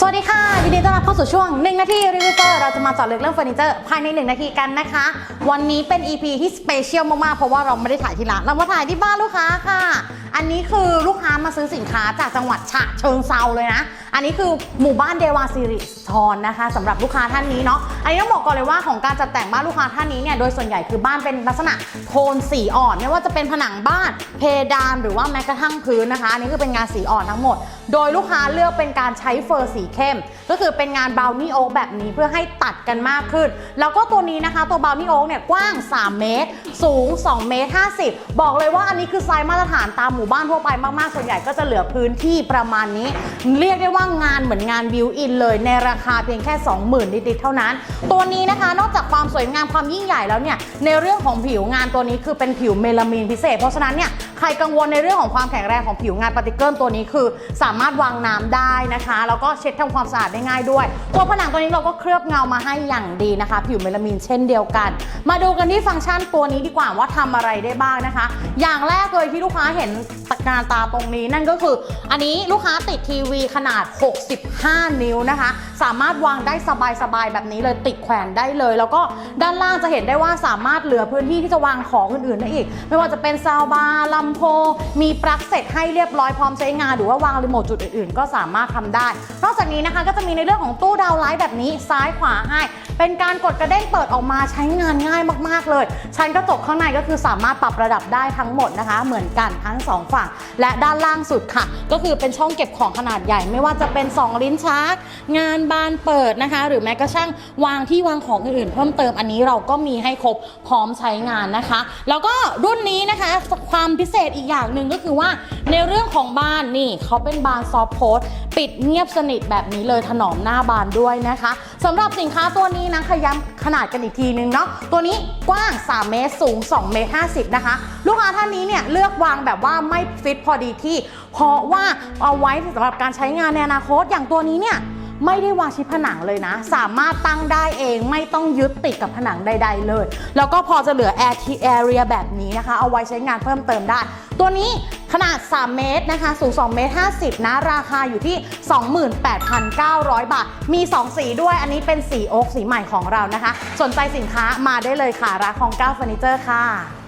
สวัสดีค่ะยินดีต้อนรับเข้าสู่ช่วง 1 นาทีรีวิวเฟอร์เราจะมาเจาะลึกเรื่องเฟอร์นิเจอร์ภายใน 1 นาทีกันนะคะ วันนี้เป็น EP ที่สเปเชียลมากๆ เพราะว่าเราไม่ได้ถ่ายที่ร้าน เรามาถ่ายที่บ้านลูกค้าค่ะ อันนี้คือลูกค้ามาซื้อสินค้าจากจังหวัดฉะเชิงเซาเลยนะ อันนี้คือหมู่บ้านเดวาซิริทอนนะคะสำหรับลูกค้าท่านนี้เนาะอันนี้ต้องบอกก่อนเลยว่าของการจัดแต่งบ้านลูกค้าท่านนี้เนี่ยโดยส่วนใหญ่คือบ้านเป็นลักษณะโทนสีอ่อน ไม่ว่าจะเป็นผนังบ้านเพดานหรือว่าแม้กระทั่งพื้นนะคะอันนี้คือเป็นงานสีอ่อนทั้งหมด โดยลูกค้าเลือกเป็นการใช้เฟอร์สีเข้ม ก็คือเป็นงานบาวนี่โอ๊กแบบนี้เพื่อให้ตัดกันมากขึ้น แล้วก็ตัวนี้นะคะตัวบาวนี่โอ๊กเนี่ยกว้าง 3 เมตร สูง 2 เมตร 50 บอกเลยว่าอันนี้คือไซส์มาตรฐานตามหมู่บ้านทั่วไปมากๆส่วนใหญ่ก็จะเหลือพื้นที่ประมาณนี้ เรียกได้ว่างานเหมือนงานวิวอินเลย ในราคาเพียงแค่ 20,000 นิดๆเท่านั้น ตัวนี้นะคะนอกจากความสวยงามความยิ่งใหญ่แล้วเนี่ยในเรื่องของผิวงานตัวนี้คือเป็นผิวเมลามีนพิเศษ เพราะฉะนั้นเนี่ยใครกังวลในเรื่องของความแข็งแรงของผิวงานปฏิเกิลตัวนี้คือ สามารถวางน้ำได้นะคะ แล้วก็เช็ดทำความสะอาดได้ง่ายด้วย ตัวผนังตัวนี้เราก็เคลือบเงามาให้อย่างดีนะคะ ผิวเมลามีนเช่นเดียวกัน มาดูกันที่ฟังก์ชันตัวนี้ดีกว่าว่าทำอะไรได้บ้างนะคะ อย่างแรกเลยที่ลูกค้าเห็นตะการตาตรงนี้นั่นก็คือ อันนี้ลูกค้าติดทีวีขนาด 65 นิ้วนะคะ สามารถวางได้สบายๆแบบนี้เลยติดแขวนได้เลย แล้วก็ด้านล่างจะเห็นได้ว่าสามารถเหลือพื้นที่ที่จะวางของอื่นๆได้อีก ไม่ว่าจะเป็นซาวบาร์ลำโพงมีปลั๊กเสร็จให้เรียบร้อยพร้อมใช้งาน หรือว่าวางรีโมทจุดอื่นๆ ก็สามารถทำได้ นอกจากนี้นะคะก็จะมีในเรื่องของตู้ดาวไลท์แบบนี้ซ้ายขวาให้ เป็นการกดกระเด้งเปิดออกมาใช้งานง่ายมากๆเลย ชั้นกระจกข้างในก็คือสามารถปรับระดับได้ทั้งหมดนะคะ เหมือนกันทั้งสองฝั่ง และด้านล่างสุดค่ะ ก็คือเป็นช่องเก็บของขนาดใหญ่ ไม่ว่าจะเป็น 2 ลิ้นชัก งานบานเปิดนะคะ หรือแม้กระทั่งวางที่วางของอื่นๆ เพิ่มเติมอันนี้เราก็มีให้ครบพร้อมใช้งานนะคะ แล้วก็รุ่นนี้นะคะความพิเศษอีกอย่างหนึ่งก็คือว่าในเรื่องของบานนี่เขาเป็นบานซอฟต์โพสปิดเงียบสนิทแบบนี้เลยถนอมหน้าบานด้วยนะคะสำหรับสินค้าตัวนี้นะขย้ำขนาดกันอีกทีนึงเนาะตัวนี้กว้าง 3 เมตรสูง 2 เมตร 50 นะคะ ลูกค้าท่านนี้เนี่ยเลือกวางแบบว่าไม่ฟิตพอดีที่ เพราะว่าเอาไว้สำหรับการใช้งานในอนาคตอย่างตัวนี้เนี่ย ไม่ได้วางชิดผนังเลยนะ สามารถตั้งได้เองไม่ต้องยึดติดกับผนังใด ๆ เลย แล้วก็พอจะเหลือ air t area แบบนี้นะคะ เอาไว้ใช้งานเพิ่มเติมได้ ตัวนี้ขนาด 3 เมตรนะคะ สูง 2 เมตร 50 นะ ราคาอยู่ที่ 28,900 บาท มี 2 สีด้วย อันนี้เป็นสีโอ๊กสีใหม่ของเรานะคะ สนใจสินค้ามาได้เลยค่ะร้านของก้าเฟอร์นิเจอร์ค่ะ